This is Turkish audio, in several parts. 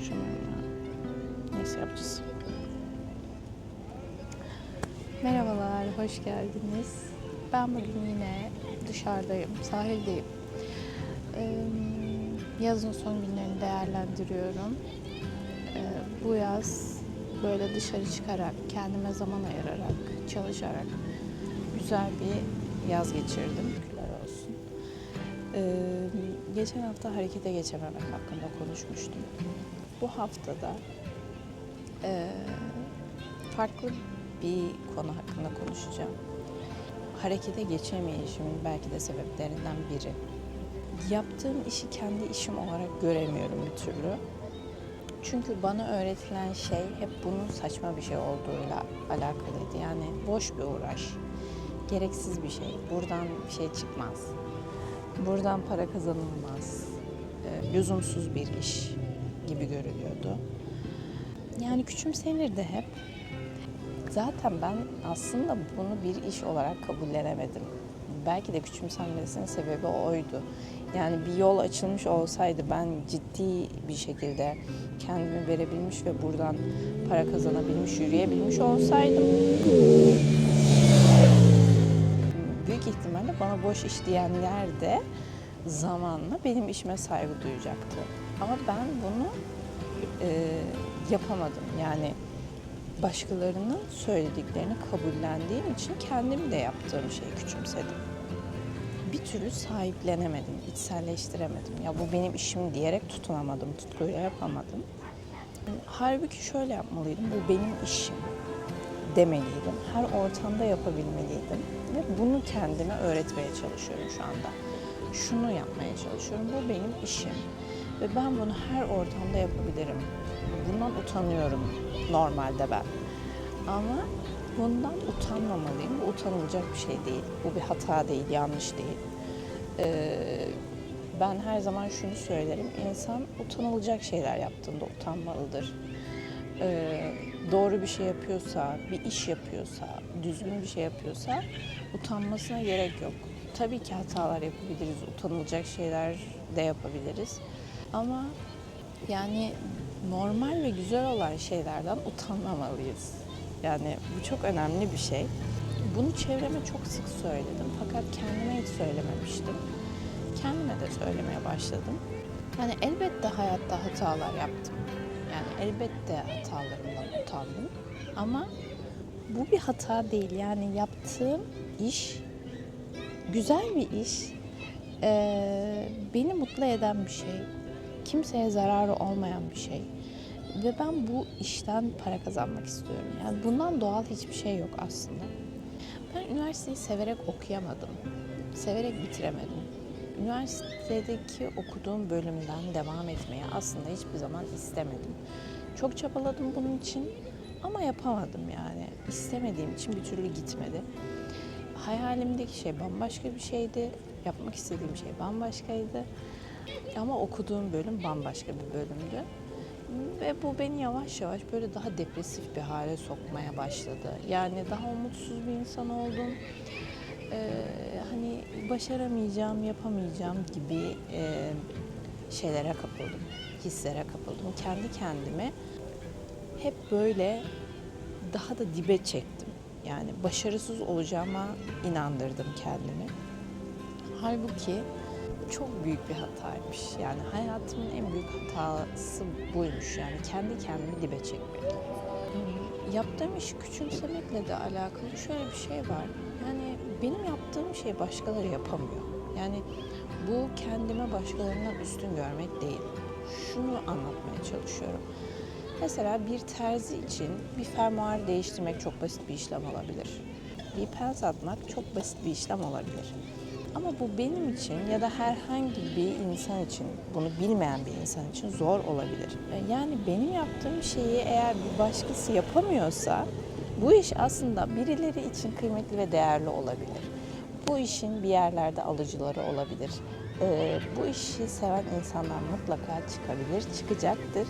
konuşamıyorum ya. Neyse yapacağız. Merhabalar, hoş geldiniz. Ben bugün yine dışarıdayım, sahildeyim. Ee, yazın son günlerini değerlendiriyorum. Ee, bu yaz böyle dışarı çıkarak, kendime zaman ayırarak, çalışarak güzel bir yaz geçirdim. Şükürler olsun. Ee, geçen hafta harekete geçememek hakkında konuşmuştum. Bu haftada e, farklı bir konu hakkında konuşacağım. Harekete geçemeyişimin belki de sebeplerinden biri. Yaptığım işi kendi işim olarak göremiyorum bir türlü. Çünkü bana öğretilen şey hep bunun saçma bir şey olduğuyla alakalıydı. Yani boş bir uğraş, gereksiz bir şey. Buradan bir şey çıkmaz. Buradan para kazanılmaz. E, lüzumsuz bir iş gibi görülüyordu. Yani küçümsenirdi hep. Zaten ben aslında bunu bir iş olarak kabullenemedim. Belki de küçümsenmesinin sebebi oydu. Yani bir yol açılmış olsaydı ben ciddi bir şekilde kendimi verebilmiş ve buradan para kazanabilmiş, yürüyebilmiş olsaydım büyük ihtimalle bana boş iş diyenler de zamanla benim işime saygı duyacaktı. Ama ben bunu e, yapamadım. Yani başkalarının söylediklerini kabullendiğim için kendim de yaptığım şeyi küçümsedim. Bir türlü sahiplenemedim, içselleştiremedim. Ya bu benim işim diyerek tutunamadım, tutkuyla yapamadım. Halbuki şöyle yapmalıydım, bu benim işim demeliydim. Her ortamda yapabilmeliydim. Ve bunu kendime öğretmeye çalışıyorum şu anda. Şunu yapmaya çalışıyorum, bu benim işim. Ve ben bunu her ortamda yapabilirim. Bundan utanıyorum normalde ben. Ama bundan utanmamalıyım. Bu utanılacak bir şey değil. Bu bir hata değil, yanlış değil. Ee, ben her zaman şunu söylerim. İnsan utanılacak şeyler yaptığında utanmalıdır. Ee, doğru bir şey yapıyorsa, bir iş yapıyorsa, düzgün bir şey yapıyorsa utanmasına gerek yok. Tabii ki hatalar yapabiliriz, utanılacak şeyler de yapabiliriz. Ama yani normal ve güzel olan şeylerden utanmamalıyız. Yani bu çok önemli bir şey. Bunu çevreme çok sık söyledim fakat kendime hiç söylememiştim. Kendime de söylemeye başladım. Yani elbette hayatta hatalar yaptım. Yani elbette hatalarımdan utandım. Ama bu bir hata değil. Yani yaptığım iş güzel bir iş. Ee, beni mutlu eden bir şey. Kimseye zararı olmayan bir şey. Ve ben bu işten para kazanmak istiyorum. Yani bundan doğal hiçbir şey yok aslında. Ben üniversiteyi severek okuyamadım. Severek bitiremedim. Üniversitedeki okuduğum bölümden devam etmeyi aslında hiçbir zaman istemedim. Çok çabaladım bunun için ama yapamadım yani. İstemediğim için bir türlü gitmedi. Hayalimdeki şey bambaşka bir şeydi. Yapmak istediğim şey bambaşkaydı. Ama okuduğum bölüm bambaşka bir bölümdü. Ve bu beni yavaş yavaş böyle daha depresif bir hale sokmaya başladı. Yani daha umutsuz bir insan oldum. Ee, hani başaramayacağım, yapamayacağım gibi e, şeylere kapıldım. Hislere kapıldım. Kendi kendime hep böyle daha da dibe çektim. Yani başarısız olacağıma inandırdım kendimi. Halbuki çok büyük bir hataymış. Yani hayatımın en büyük hatası buymuş. Yani kendi kendimi dibe çekmek. Yaptığım işi küçümsemekle de alakalı şöyle bir şey var. Yani benim yaptığım şey başkaları yapamıyor. Yani bu kendime başkalarından üstün görmek değil. Şunu anlatmaya çalışıyorum. Mesela bir terzi için bir fermuar değiştirmek çok basit bir işlem olabilir. Bir pens atmak çok basit bir işlem olabilir. Ama bu benim için ya da herhangi bir insan için, bunu bilmeyen bir insan için zor olabilir. Yani benim yaptığım şeyi eğer bir başkası yapamıyorsa bu iş aslında birileri için kıymetli ve değerli olabilir. Bu işin bir yerlerde alıcıları olabilir. Ee, bu işi seven insanlar mutlaka çıkabilir, çıkacaktır.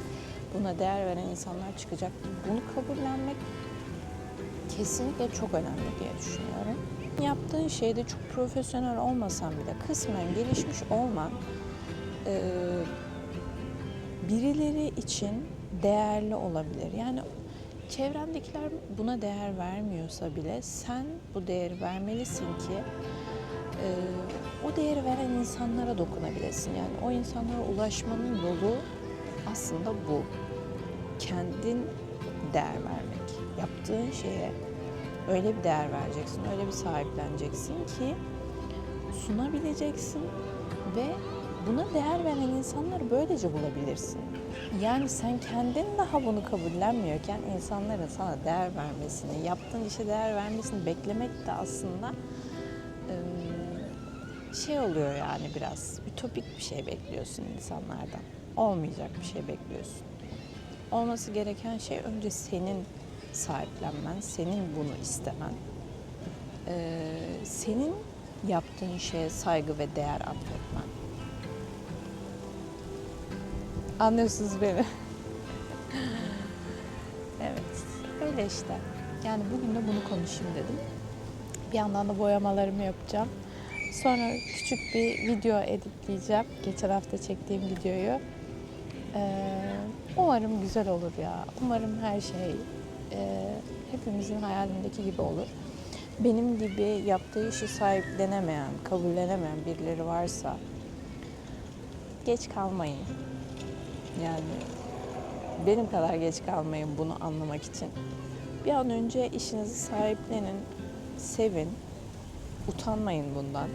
Buna değer veren insanlar çıkacaktır. Bunu kabullenmek kesinlikle çok önemli diye düşünüyorum. Yaptığın şeyde çok profesyonel olmasan bile kısmen gelişmiş olman e, birileri için değerli olabilir. Yani çevrendekiler buna değer vermiyorsa bile sen bu değeri vermelisin ki e, o değeri veren insanlara dokunabilesin. Yani o insanlara ulaşmanın yolu aslında bu. Kendin değer vermek. Yaptığın şeye öyle bir değer vereceksin, öyle bir sahipleneceksin ki sunabileceksin ve buna değer veren insanları böylece bulabilirsin. Yani sen kendin daha bunu kabullenmiyorken insanların sana değer vermesini, yaptığın işe değer vermesini beklemek de aslında ım, şey oluyor yani biraz ütopik bir şey bekliyorsun insanlardan. Olmayacak bir şey bekliyorsun. Olması gereken şey önce senin sahiplenmen, senin bunu istemen. Ee, senin yaptığın şeye saygı ve değer atfetmen. Anlıyorsunuz beni. evet, öyle işte. Yani bugün de bunu konuşayım dedim. Bir yandan da boyamalarımı yapacağım. Sonra küçük bir video editleyeceğim. Geçen hafta çektiğim videoyu. Ee, umarım güzel olur ya. Umarım her şey e, hepimizin hayalindeki gibi olur. Benim gibi yaptığı işi sahiplenemeyen, kabullenemeyen birileri varsa geç kalmayın. Yani benim kadar geç kalmayın bunu anlamak için. Bir an önce işinizi sahiplenin, sevin, utanmayın bundan.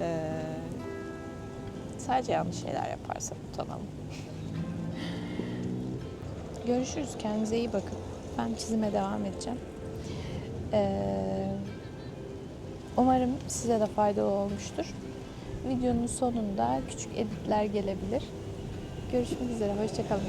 Ee, sadece yanlış şeyler yaparsak utanalım. Görüşürüz. Kendinize iyi bakın. Ben çizime devam edeceğim. Ee, umarım size de faydalı olmuştur. Videonun sonunda küçük editler gelebilir. Görüşmek üzere. Hoşçakalın.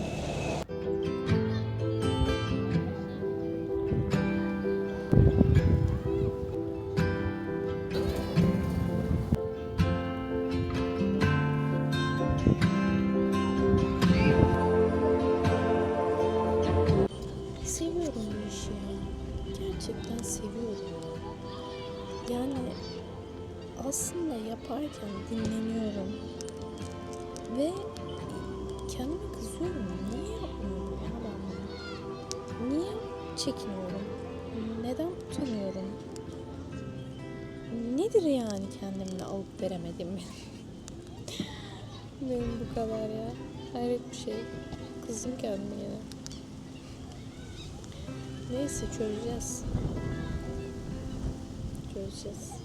Aslında yaparken dinleniyorum. Ve kendime kızıyorum. Niye yapmıyorum ya ben bunu? Niye çekiniyorum? Neden utanıyorum? Nedir yani kendimle alıp veremediğim benim? benim bu kadar ya. Hayret bir şey. Kızdım kendime yine. Neyse çözeceğiz. Çözeceğiz.